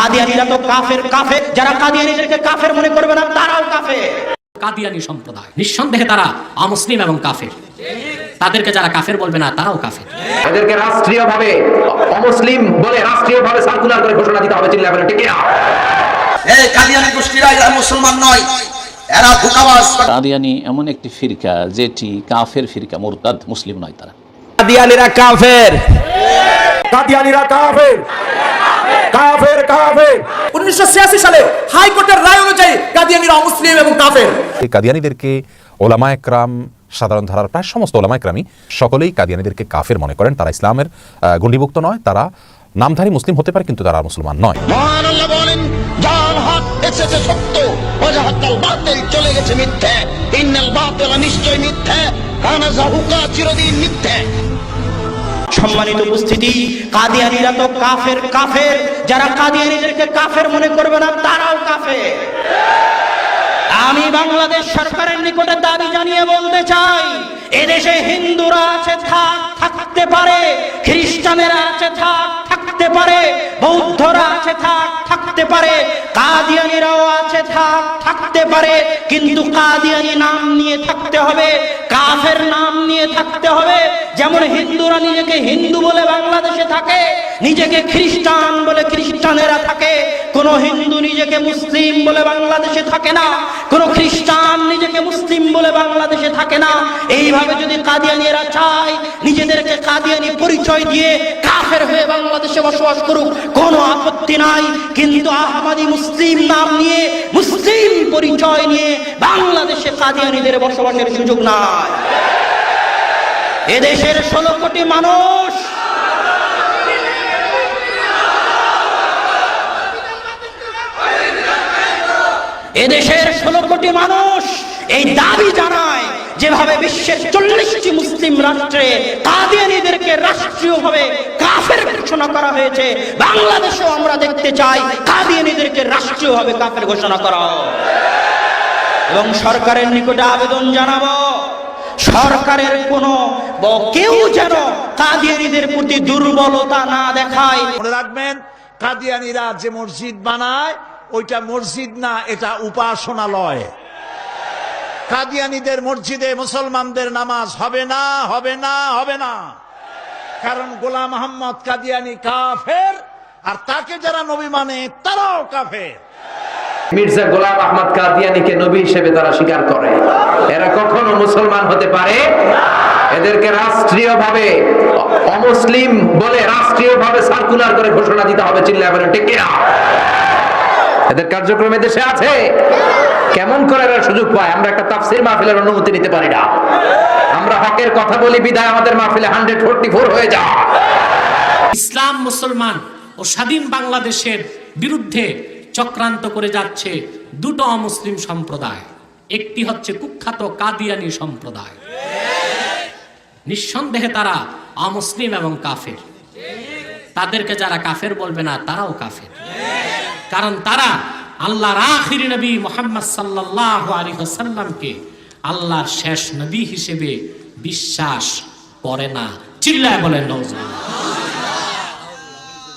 কাদিয়ানিরা তো কাফের কাফের। যারা কাদিয়ানিদেরকে কাফের মনে করবে না তারাও কাফের। কাদিয়ানি সম্প্রদায়। নিঃসন্দেহে তারা অমুসলিম এবং কাফের। তাদেরকে যারা কাফের বলবে না তারাও কাফের। এদেরকে রাষ্ট্রীয়ভাবে অমুসলিম বলে রাষ্ট্রীয়ভাবে সার্কুলার করে ঘোষণা দিতে হবে চিল্লা বলে ঠিক এই কাদিয়ানি গোষ্ঠীরা এরা মুসলমান নয় এরা ধোকাবাজ কাদিয়ানি এমন একটি ফিরকা যেটি কাফের ফিরকা মুরতাদ মুসলিম নয় তারা। কাদিয়ানিরা কাফের। কাদিয়ানিরা কাফের। কাফের কাফের। উনিশশো সালে হাইকোর্টের রায় অনুযায়ী কাদিয়ানিরা অমুসলিম এবং কাফের। এই কাদিয়ানিদেরকে ওলামা একরাম সাধারণ ধারার প্রায় সমস্ত ওলামা একরামই সকলেই কাদিয়ানিদেরকে কাফের মনে করেন। তারা ইসলামের আহ, গণ্ডিভুক্ত নয় তারা নামধারী মুসলিম হতে পারে কিন্তু তারা মুসলমান নয়। মহান আল্লাহ বলেন যার হাত এসেছে সত্য ওয়াজাহাতাল বাতিল চলে গেছে মিথ্যে। ইন্নাল বাতিল নিশ্চয় মিথ্যে কানা জাহুকা চিরদিন মিথ্যে। সম্মানিত উপস্থিতি, কাদিয়ানিরা তো কাফের কাফের। যারা কাদিয়ানিদেরকে কাফের মনে করবে না, তারাও কাফের। আমি বাংলাদেশ সরকারের নিকটে দাবি জানিয়ে বলতে চাই, এদেশে হিন্দুরা আছে, থাক, থাকতে পারে। খ্রিস্টানেরা আছে, থাক থাকতে পারে, বৌদ্ধরা আছে, থাক, থাকতে পারে, কাদিয়ানিরাও আছে, থাক, থাকতে পারে, কিন্তু কাদিয়ানি নাম নিয়ে থাকতে হবে, কাফের নাম নিয়ে থাকতে হবে, যেমন হিন্দুরা নিজেকে হিন্দু বলে বাংলাদেশে থাকে নিজেকে খ্রিস্টান বলে খ্রিস্টানেরা থাকে। কোন হিন্দু নিজেকে মুসলিম বলে বাংলাদেশে থাকে না। কোন খ্রিস্টান নিজেকে মুসলিম বলে বাংলাদেশে থাকে না। এইভাবে যদি কাদিয়ানিরা চায়, নিজেদেরকে কাদিয়ানি পরিচয় দিয়ে কাফের হয়ে বাংলাদেশে বসবাস করুক, কোনো আপত্তি নাই। কিন্তু আহমাদি মুসলিম নাম নিয়ে, মুসলিম পরিচয় নিয়ে বাংলাদেশে কাদিয়ানিদের বসবাসের সুযোগ নাই। এদেশের ষোলো কোটি মানুষ এদেশের ষোলো কোটি মানুষ এই দাবি জানায়, যেভাবে বিশ্বের চল্লিশটি মুসলিম রাষ্ট্রে কাদিয়ানিদেরকে রাষ্ট্রীয়ভাবে কাফের ঘোষণা করা হয়েছে। বাংলাদেশেও আমরা দেখতে চাই কাদিয়ানিদেরকে রাষ্ট্রীয়ভাবে কাফের ঘোষণা করা এবং সরকারের নিকটে আবেদন জানাব, সরকারের কোন কেউ যেন কাদিয়ানিদের প্রতি দুর্বলতা না দেখায়। মনে রাখবেন, কাদিয়ানিরা যে মসজিদ বানায় ওইটা মসজিদ না, এটা উপাসনালয়। কাদিয়ানিদের মসজিদে মুসলমানদের নামাজ হবে না হবে না হবে না। কারণ গোলাম মোহাম্মদ কাদিয়ানি কাফের, আর তাকে যারা নবী মানে তারাও কাফের। মির্জা গোলাম আহমদ কাদিয়ানিকে নবী হিসেবে তারা স্বীকার করে। এরা কখনো মুসলমান হতে পারে এদেরকে রাষ্ট্রীয়ভাবে অ- অমুসলিম বলে রাষ্ট্রীয়ভাবে সার্কুলার করে ঘোষণা দিতে হবে চিল্লা ঠিক না এদের কার্যক্রমে দেশে আছে। কেমন করে এরা সুযোগ পায়, আমরা একটা তাফসির মাহফিলের অনুমতি নিতে পারি না। আমরা হকের কথা বলি, বিদায় আমাদের মাহফিলে হান্ড্রেড ফোর্টি ফোর হয়ে যায় ইসলাম মুসলমান ও স্বাধীন বাংলাদেশের বিরুদ্ধে চক্রান্ত করে যাচ্ছে দুটো অমুসলিম সম্প্রদায়। একটি হচ্ছে কুখ্যাত কাদিয়ানি সম্প্রদায়। নিঃসন্দেহে তারা অমুসলিম এবং কাফের। তাদেরকে যারা কাফের বলবে না, তারাও কাফের। কারণ তারা আল্লাহর আখির নবী মোহাম্মদ সাল্লাহ আলী সাল্লামকে আল্লাহর শেষ নবী হিসেবে বিশ্বাস করে না। চিল্লায় বলেন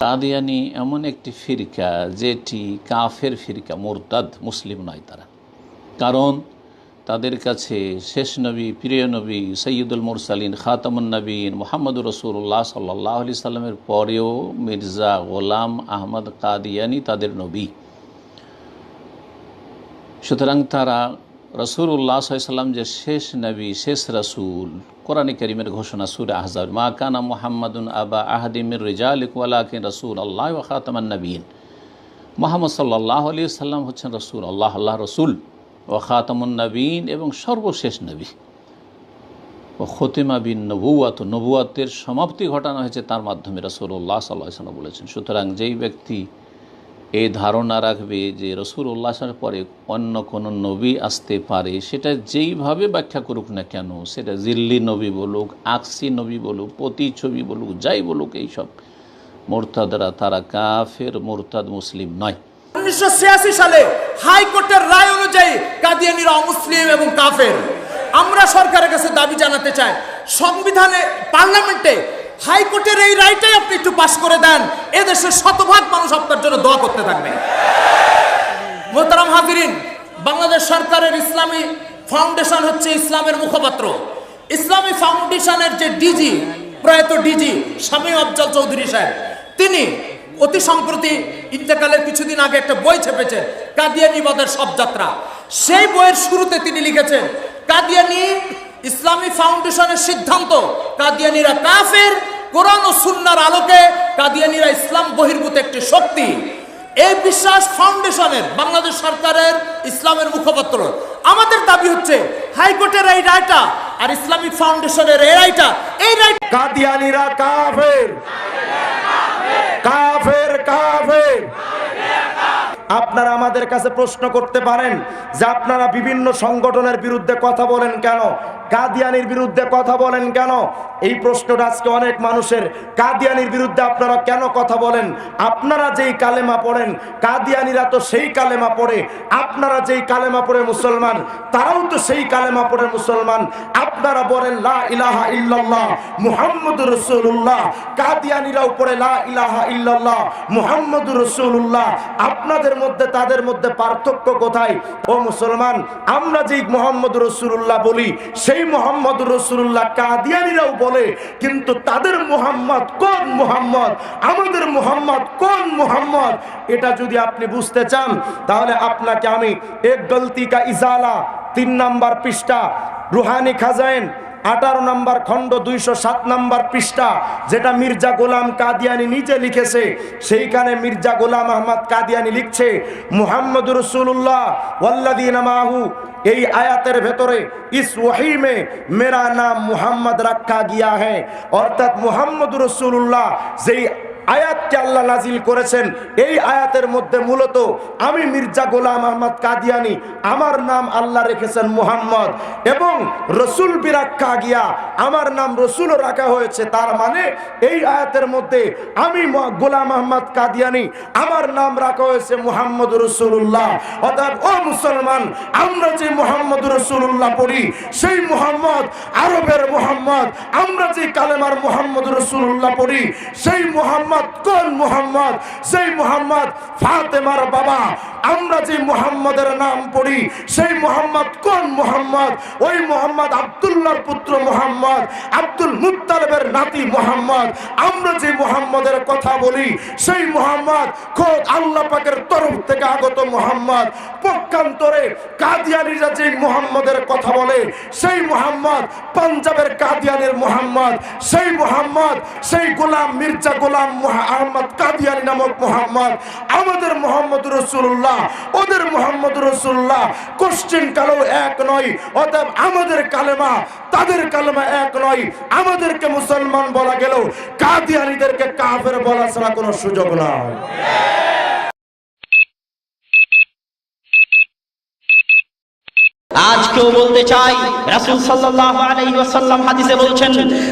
কাদিয়ানি এমন একটি ফিরকা যেটি কাফের ফিরকা, মোরতাদ, মুসলিম নয় তারা। কারণ তাদের কাছে শেষ নবী, প্রিয় নবী সৈয়দুল মুরসালিন, খাতামুন নবীন মোহাম্মদ রসুল্লাহ সাল্লাহ আলি সাল্লামের পরেও মির্জা গোলাম আহমদ কাদিয়ানি তাদের নবী। সুতরাং তারা রসুল্লাহ সাল্লাম যে শেষ নবী, শেষ রসুল, কোরআনে করিমের ঘোষণা সুর আহজাব, মা কানা মোহাম্মদুন আবা আহাদিমির রেজালিক ওয়ালাকিন রসুল আল্লাহ খাতামান নবীন। মোহাম্মদ সাল্লাহ আলী সাল্লাম হচ্ছেন রসুল, আল্লাহ আল্লাহ রসুল। ও খাতামুন নবীন এবং সর্বশেষ নবী। ও খতিমা বিন নবুয়াত নবুয়াতের সমাপ্তি ঘটানো হয়েছে তার মাধ্যমে রসুল্লাহ সাল্লাহ বলেছেন। সুতরাং যেই ব্যক্তি এই ধারণা রাখবে যে রসুল উল্লাসের পরে অন্য কোনো নবী আসতে পারে, সেটা যেইভাবে ব্যাখ্যা করুক না কেন, সেটা জিল্লি নবী বলুক, আকসি নবী বলুক, পতি ছবি বলুক, যাই বলুক, এইসব মোরতাদরা তারা কাফের, মোরতাদ মুসলিম নয়। উনিশশো সালে হাইকোর্টের রায় অনুযায়ী কাদিয়ানিরা অমুসলিম এবং কাফের। আমরা সরকারের কাছে দাবি জানাতে চাই, সংবিধানে, পার্লামেন্টে হাইকোর্টের এই রায়টাই আপনি একটু পাশ করে দেন এদেশের শতভাগ মানুষ আপনার জন্য দোয়া করতে থাকবে। মোহতারাম হাজিরিন, বাংলাদেশ সরকারের ইসলামী ফাউন্ডেশন হচ্ছে ইসলামের মুখপাত্র। ইসলামী ফাউন্ডেশনের যে ডিজি, প্রয়াত ডিজি শামীম আফজল চৌধুরী সাহেব, তিনি অতি সম্প্রতি ইন্তেকালের কিছুদিন আগে একটা বই ছেপেছেন কাদিয়ানিবাদের সব যাত্রা। সেই বইয়ের শুরুতে তিনি লিখেছেন, কাদিয়ানি ইসলামী ফাউন্ডেশনের সিদ্ধান্ত, কাদিয়ানিরা কাফের, কোরআন ও সুন্নার আলোকে কাদিয়ানিরা ইসলাম বহির্ভূত একটি শক্তি। এই বিশ্বাস ফাউন্ডেশনের, বাংলাদেশ সরকারের ইসলামের মুখপাত্র। আমাদের দাবি হচ্ছে, হাইকোর্টের এই রায়টা আর ইসলামিক ফাউন্ডেশনের এই রায়টা, এই রায় কাদিয়ানিরা কাফের। কাফের কাফের। আপনারা আমাদের কাছে প্রশ্ন করতে পারেন যে আপনারা বিভিন্ন সংগঠনের বিরুদ্ধে কথা বলেন কেন? কাদিয়ানির বিরুদ্ধে কথা বলেন কেন? এই প্রশ্নটা আজকে অনেক মানুষের কাদিয়ানির বিরুদ্ধে আপনারা কেন কথা বলেন? আপনারা যেই কালেমা পড়েন, কাদিয়ানিরা তো সেই কালেমা পড়ে, আপনারা যেই কালেমা পড়ে মুসলমান, তারাও তো সেই কালেমা পড়ে মুসলমান। আপনারা বলেন, লা ইলাহা ইল্লাল্লাহ মুহাম্মদুর রাসূলুল্লাহ। কাদিয়ানিরাও পড়ে, লা ইলাহা ইল্লাল্লাহ মুহাম্মদুর রাসূলুল্লাহ। আপনাদের মধ্যে, তাদের মধ্যে পার্থক্য কোথায়? ও মুসলমান, আমরা যেই মোহাম্মদ রসুল্লাহ বলি, সেই মোহাম্মদ রসুল্লাহ কাদিয়ানিরাও বলে, কিন্তু তাদের মোহাম্মদ কোন মোহাম্মদ? আমাদের মোহাম্মদ কোন মোহাম্মদ? এটা যদি আপনি বুঝতে চান, তাহলে আপনাকে আমি এক গলতি কা ইজালা, তিন নাম্বার পৃষ্ঠা, রুহানি খাজাইন আঠারো নম্বর খণ্ড, দুইশো সাত নম্বর পৃষ্ঠা, যেটা মির্জা গোলাম কাদিয়ানি নিজে লিখেছে। সেইখানে মির্জা গোলাম আহমদ কাদিয়ানি লিখছে মুহাম্মদ রসুল্লাহ ওয়াল্লাদিন এই আয়াতের ভেতরে, ইস ওয়াহিমে, মেরা নাম মুহাম্মদ রাখা গিয়া হ্যাঁ অর্থাৎ মুহাম্মদ রসুল্লাহ যেই আয়াতকে আল্লাহ নাজিল করেছেন। এই আয়াতের মধ্যে মূলত আমি মির্জা গোলাম আহমদ কাদিয়ানি, আমার নাম আল্লাহ রেখেছেন মুহাম্মদ এবং রসুল বিরাক্কা গিয়া আমার নাম রসুলও রাখা হয়েছে। তার মানে এই আয়াতের মধ্যে আমি গোলাম আহমদ কাদিয়ানি, আমার নাম রাখা হয়েছে মুহাম্মদ রসুল্লাহ অর্থাৎ, ও মুসলমান, আমরা যে মোহাম্মদ রসুল্লাহ পড়ি, সেই মুহাম্মদ আরবের মুহাম্মদ, আমরা যে কালেমার মুহাম্মদ রসুল্লাহ পড়ি, সেই মুহাম্মদ কোন মুহাম্মদ? সেই মুহাম্মদ ফাতেমার বাবা। আমরা যে মুহাম্মদের নাম পড়ি, সেই মুহাম্মদ কোন মুহাম্মদ? ওই মুহাম্মদ আব্দুল্লাহর পুত্র মুহাম্মদ, আব্দুল মুত্তালিবের নাতি মুহাম্মদ। আমরা যে মুহাম্মদের কথা বলি, সেই মুহাম্মদ খোদ আল্লাহ পাকের তরফ থেকে আগত মুহাম্মদ। পক্ষান্তরে কাদিয়ানিরা যে মুহাম্মদের কথা বলে, সেই মুহাম্মদ পাঞ্জাবের কাদিয়ানের মোহাম্মদ। সেই মোহাম্মদ, সেই গোলাম মির্জা গোলাম আহমদ কাদিয়ানি নামক মোহাম্মদ। আমাদের মোহাম্মদ রসুল্লাহ ওদের মোহাম্মদ রসুল্লাহ কোশ্চেন কালো এক নয়, অতএব আমাদের কালেমা, তাদের কালেমা এক নয়। আমাদেরকে মুসলমান বলা গেলেও কাদিয়ানিদেরকে কাফের বলা ছাড়া কোনো সুযোগ নয় আজকেও বলতে চাই রাসূল সাল্লাল্লাহু আলাইহি ওয়াসাল্লাম হাদিসে বলছেন,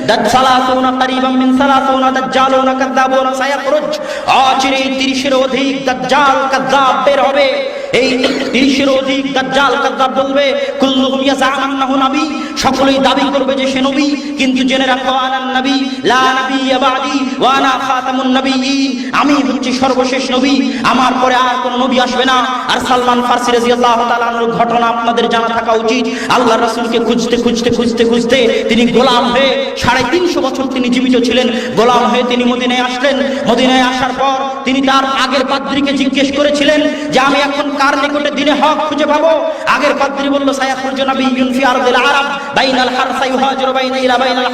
দাজ্জালাতুনা কারীবাম মিন সালাতুনা, দাজ্জালুনা কাযাবুনা সায়াখরুজ। অচিরে 30 এর অধিক দাজ্জাল কাযাব বের হবে। এই 30 এর অধিক দাজ্জাল কাযাব বলবে, কুল্লুহুম ইয়াজামান্নাহু নবী। সকলেই দাবি করবে যে সে নবী, কিন্তু জেনে রাখো আনান নবী, লা নবিয়্যা বাদি। আমি হচ্ছি সর্বশেষ নবী, আমার পরে আর কোনো নবী আসবে না। আর সালমান ফারসি ঘটনা আপনাদের জানা থাকা উচিত। আল্লাহ খুঁজতে খুঁজতে খুঁজতে খুঁজতে তিনি গোলাম হয়ে সাড়ে তিনশো বছর তিনি জীবিত ছিলেন। গোলাম হয়ে তিনি মদিনায় আসলেন। মদিনায় আসার পর তিনি তার আগের পাদ্রীকে জিজ্ঞেস করেছিলেন যে, আমি এখন কার নিকটে দিনে হক খুঁজে পাবো? আগের পাদ্রী বলল জনাবি ইউনফি বাইনাল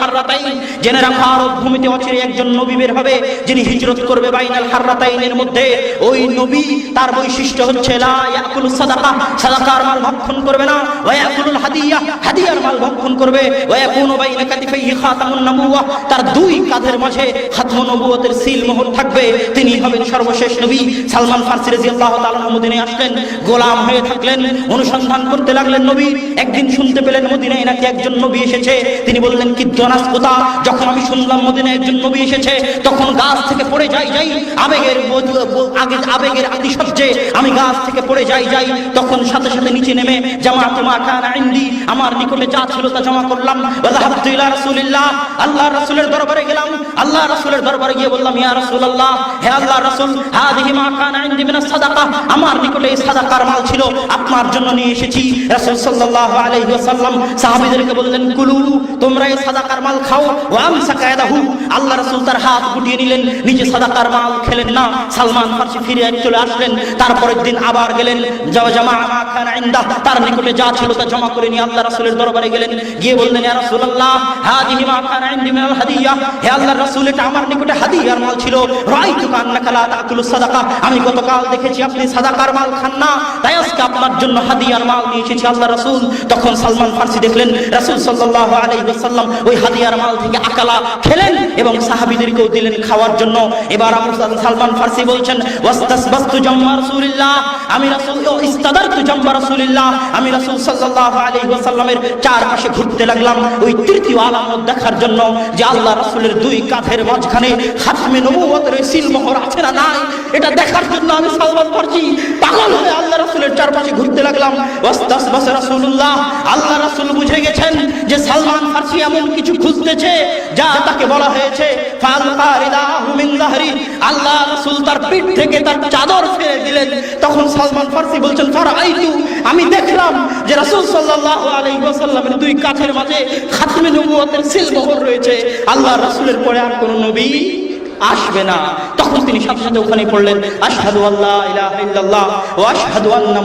হাররাতাইন জেনে রাখো, আরব ভূমিতে অচিরে একজন নবী বের হবে, যিনি হিজরত করবে বাইনাল হাররাতাইনের মধ্যে, ওই নবী তার বৈশিষ্ট্য হচ্ছে, লা ইয়াকুলু সাদাকা, সাদাকার মাল ভক্ষণ করবে না, ওয়া ইয়াকুলুল হাদিয়া, হাদিয়ার মাল ভক্ষণ করবে, ওয়া ইয়াকুনু বাইনা কাতিফাইহি খাতামুন নবুওয়া, তার দুই কাঁধের মাঝে খাতমুন নবুয়তের সিল মোহর থাকবে, তিনি হবেন সর্বশেষ নবী। সালমান ফারসি রাদিয়াল্লাহু তাআলা মদিনায় আসলেন, গোলাম হয়ে থাকলেন, অনুসন্ধান করতে লাগলেন নবী। একদিন শুনতে পেলেন মদিনায় নাকি একজন নবী এসেছে, তিনি বললেন কি জনাস কোথা যখন আমি শুনলাম, মদিনায় একজন নবী এসেছে তখন গাছ থেকে পড়ে যাই যাই। আবেগের আগে আবেগের আতিশয্যে আমি গাছ থেকে পড়ে যাই যাই। তখন সাথে সাথে নিচে নেমে জামা তোমা কানা আমার নিকটে যা ছিল তা জমা করলাম। ইলা আল্লাহ রাসূলের দরবারে গেলাম। আল্লাহ রাসূলের দরবারে গিয়ে বললাম, ইয়া রাসূলুল্লাহ, হে আল্লাহ রাসূল হাদিহি মা কানা ইন্দি মিনাস সাদাকা। আমার নিকটে এই সাদাকার মাল ছিল, আপনার জন্য নিয়ে এসেছি। রাসূল সাল্লাল্লাহু আলাইহি ওয়াসাল্লাম সাহাবীদেরকে বললেন, কুলু, তোমরা এই সাদাকার মাল খাও। ওয়া আমসাকা আল্লাহ রাসূল তার হাত গুটিয়ে নিলেন, নিজে সাদাকার মাল খেলেন না, সালমান ফার্সি ফিরে চলে আসলেন। তারপরের দিন আবার গেলেন জামা তার নিকটে যা ছিল তা জমা করে নিয়ে আল্লাহ রাসূলের দরবারে গেলেন। গিয়ে বললেন হাদিয়া, হে এটা আমার নিকটে হাদিয়ার মাল ছিল। সাদাকা, আমি গতকাল দেখেছি আপনি সাদাকার মাল খান না, তাই আজকে আপনার জন্য হাদিয়ার মাল নিয়ে এসেছি আল্লাহ রাসূল। তখন সালমান ফার্সি দেখলেন, রাসূল আলাইহি ওয়াসাল্লাম ওই হাদিয়ার মাল থেকে আকালা খেলেন এবং সাহাবীদেরকেও দিলেন খাওয়ার জন্য। এবার সালমান ফার্সি বলছেন আল্লাহ রাসূলের এটা দেখার জন্য ফার্সি চারপাশে ঘুরতে লাগলাম। আল্লাহ রাসূল বুঝে গেছেন যে সালমান ফার্সি এমন কিছু খুঁজতেছে যা তাকে বলা হয়েছে যাহরি আমি দেখলাম যে রাসূল সাল্লাল্লাহু দুই কাঁধের মাঝে খাতমে নবুয়তের সিলমোহর রয়েছে। আল্লাহ রাসূলের পরে আর কোন নবী আসবে না। তখন তিনি সাথে সাথে ওখানে পড়লেন, আশহাদু আল্লাহ ইলাহা ইল্লাল্লাহ ওয়া আশহাদু আন্না